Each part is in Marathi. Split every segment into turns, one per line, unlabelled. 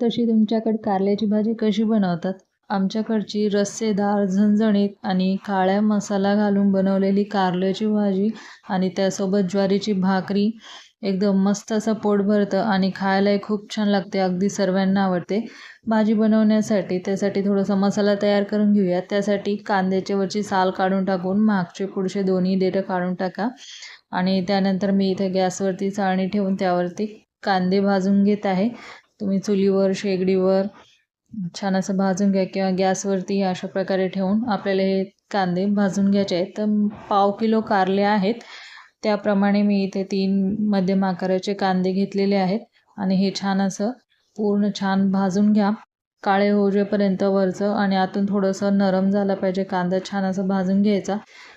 तशी तुमच्याकडे कारल्याची भाजी कशी बनवतात? आमच्याकडची रस्सेदार झणझणीत आणि काळ्या मसाला घालून बनवलेली कारल्याची भाजी आणि त्यासोबत ज्वारीची भाकरी. एकदम मस्त असं पोट भरतं आणि खायलाही खूप छान लागते अगदी सर्वांना आवडते. भाजी बनवण्यासाठी त्यासाठी थोडासा मसाला तयार करून घेऊया. त्यासाठी कांद्याच्या वरची साल काढून टाकून मागचे पुढचे दोन्ही देठं काढून टाका. आणि त्यानंतर मी इथे गॅसवरती चाळणी ठेवून त्यावरती कांदे भाजून घेत आहे. तुम्ही चुलीवर शेगडीवर छान असं भाजून घ्या किंवा गॅसवरती अशा प्रकारे ठेवून आपल्याला हे कांदे भाजून घ्यायचे आहेत. तर पाव किलो कारले आहेत. त्याप्रमाणे मी इथे तीन मध्यम आकाराचे कांदे घेतलेले आहेत. आणि हे छान असं पूर्ण छान भाजून घ्या. काळे होजेपर्यंत वरचं आणि आतून थोडंसं नरम झालं पाहिजे कांदा छान असं भाजून घ्यायचा.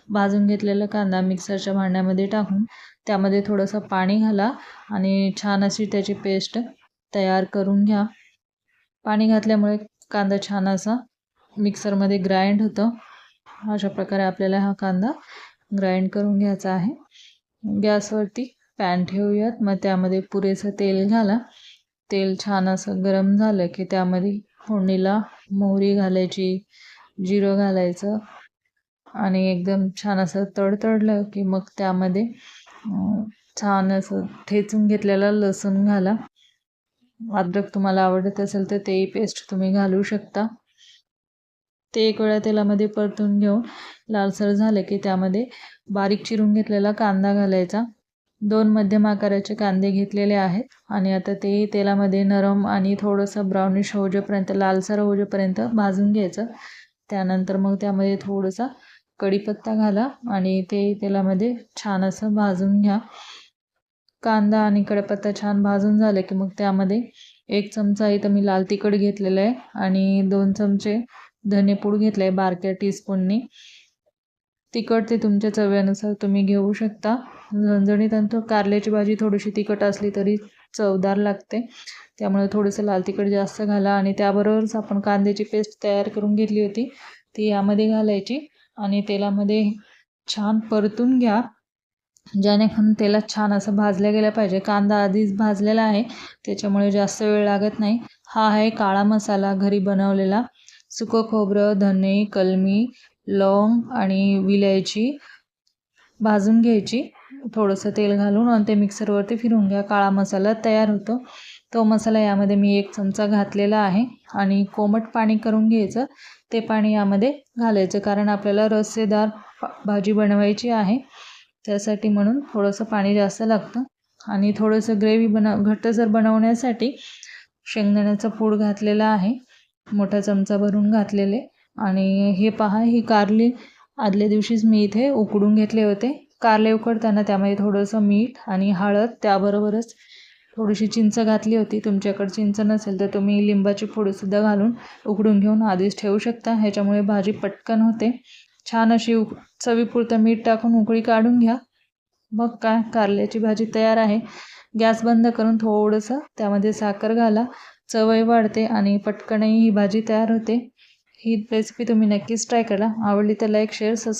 भाजून घेतलेला कांदा मिक्सरच्या भांड्यामध्ये टाकून त्यामध्ये थोडंसं पाणी घाला आणि छान अशी त्याची पेस्ट तयार करून घ्या. पाणी घातल्यामुळे कांदा छान असा मिक्सरमध्ये ग्राइंड होतं. अशा प्रकारे आपल्याला हा कांदा ग्राइंड करून घ्यायचा आहे. गॅसवरती पॅन ठेवूयात. मग त्यामध्ये पुरेसं तेल घाला. तेल छान असं गरम झालं की त्यामध्ये फोडणीला मोहरी घालायची जिरं घालायचं आणि एकदम छान असं तडतडलं की मग त्यामध्ये छान असं ठेचून घेतलेला लसूण घाला. अद्रक तुम्हाला आवडत असेल तर तेही पेस्ट तुम्ही घालू शकता. ते एक वेळा तेलामध्ये परतून घेऊन लालसर झालं की त्यामध्ये बारीक चिरून घेतलेला कांदा घालायचा. दोन मध्यम आकाराचे कांदे घेतलेले आहेत आणि आता तेही तेलामध्ये नरम आणि थोडंसं ब्राउनिश होजेपर्यंत लालसर होजेपर्यंत भाजून घ्यायचं. त्यानंतर मग त्यामध्ये थोडंसं कढीपत्ता घाला आणि ते तेलामध्ये छान असं भाजून घ्या. कांदा आणि कढीपत्ता छान भाजून झालं की मग त्यामध्ये एक चमचा इथं मी लाल तिखट घेतलेलं आहे आणि दोन चमचे धनेपूड घेतलं आहे बारक्या टीस्पूननी तिखट ते तुमच्या चव्यानुसार तुम्ही घेऊ शकता. झणझणीत आणि कारल्याची भाजी थोडीशी तिखट असली तरी चवदार लागते. त्यामुळे थोडंसं लाल तिखट जास्त घाला आणि त्याबरोबरच आपण कांद्याची पेस्ट तयार करून घेतली होती ती यामध्ये घालायची आणि तेलामध्ये छान परतून घ्या. जेणेकरून तेलात छान असं भाजल्या गेलं पाहिजे. कांदा आधीच भाजलेला आहे. त्याच्यामुळे जास्त वेळ लागत नाही. हा आहे काळा मसाला घरी बनवलेला. सुकं खोबरं धने कलमी लवंग आणि विलायची भाजून घ्यायची. थोडंसं तेल घालून आणि ते मिक्सरवरती फिरून घ्या. काळा मसाला तयार होतो. तो मसाला यामध्ये मी एक चमचा घातलेला आहे आणि कोमट पाणी करून घ्यायचं. ते पाणी यामध्ये घालायचं कारण आपल्याला रस्सेदार भाजी बनवायची आहे. त्यासाठी म्हणून थोडंसं पाणी जास्त लागतं. आणि थोडंसं ग्रेव्ही बनव घट्टसर बनवण्यासाठी शेंगदाण्याचा पूड घातलेला आहे मोठा चमचा भरून घातलेले. आणि हे पहा ही कारली आदल्या दिवशीच मी इथे उकडून घेतले होते. कारले उकडताना त्यामध्ये थोडंसं मीठ आणि हळद त्याबरोबरच थोडीशी चिंच घातली होती. तुमच्याकडे चिंच नसेल तर तुम्ही लिंबाची फोडीसुद्धा घालून उकडून घेऊन आधीच ठेवू शकता. ह्याच्यामुळे भाजी पटकन होते. छान अशी उक चवीपुरतं मीठ टाकून उकळी काढून घ्या. मग काय कारल्याची भाजी तयार आहे. गॅस बंद करून थोडंसं त्यामध्ये साखर घाला. चवही वाढते आणि पटकनही ही भाजी तयार होते. ही रेसिपी तुम्ही नक्कीच ट्राय करा. आवडली तर लाईक शेअर सबस्क्राईब